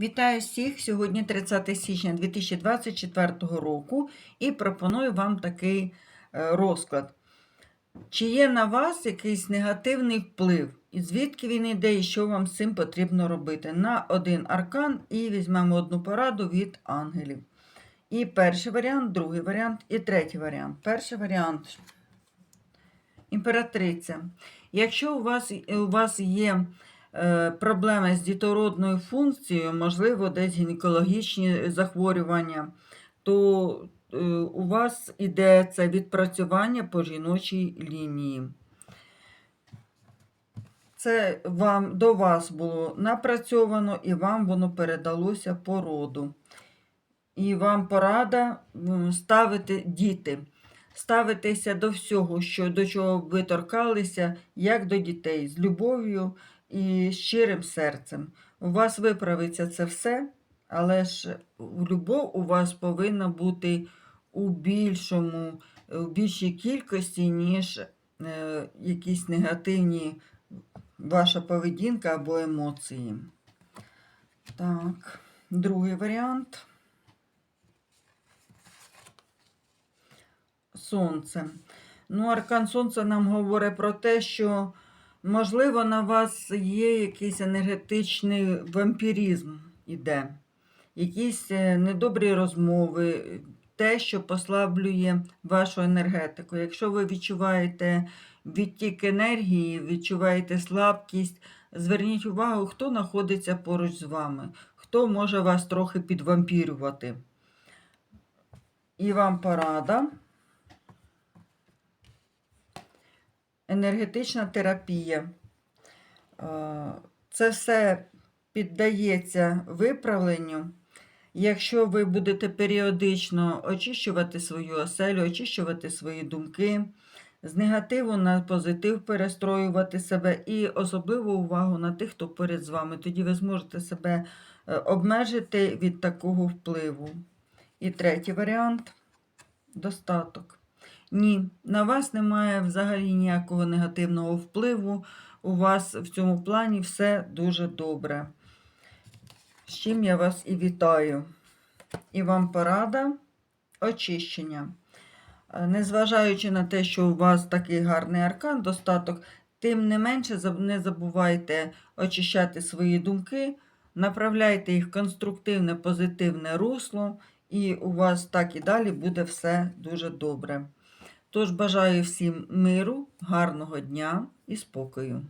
Вітаю всіх! Сьогодні 30 січня 2024 року і пропоную вам такий е, розклад. Чи є на вас якийсь негативний вплив? І звідки він йде, і що вам з цим потрібно робити? На один аркан і візьмемо одну пораду від ангелів. І перший варіант, другий варіант і третій варіант. Перший варіант імператриця. Якщо у вас, у вас є проблеми з дітородною функцією, можливо, десь гінекологічні захворювання, то е, у вас іде це відпрацювання по жіночій лінії. Це вам до вас було напрацьовано і вам воно передалося по роду. І вам порада ставити діти, ставитися до всього, що, до чого ви торкалися, як до дітей, з любов'ю і щирим серцем. У вас виправиться це все, але ж любов у вас повинна бути у більшому, у більшій кількості, ніж е, якісь негативні ваша поведінка або емоції. Так, другий варіант. Сонце. Ну, аркан Сонця нам говорить про те, що, можливо, на вас є якийсь енергетичний вампіризм іде, якісь е, недобрі розмови, те, що послаблює вашу енергетику. Якщо ви відчуваєте відтік енергії, відчуваєте слабкість, зверніть увагу, хто знаходиться поруч з вами, хто може вас трохи підвампірювати. І вам порада. Енергетична терапія. Е, Це все піддається виправленню. Якщо ви будете періодично очищувати свою оселю, очищувати свої думки, з негативу на позитив перестроювати себе і особливу увагу на тих, хто поряд з вами, тоді ви зможете себе е, обмежити від такого впливу. І третій варіант достаток. Ні, на вас немає взагалі ніякого негативного впливу. У вас в цьому плані все дуже добре. З чим я вас і вітаю. І вам порада очищення. Е, Незважаючи на те, що у вас такий гарний аркан, достаток, тим не менше не забувайте очищати свої думки, направляйте їх в конструктивне, позитивне русло, і у вас так і далі буде все дуже добре. Тож бажаю всім миру, гарного дня і спокою.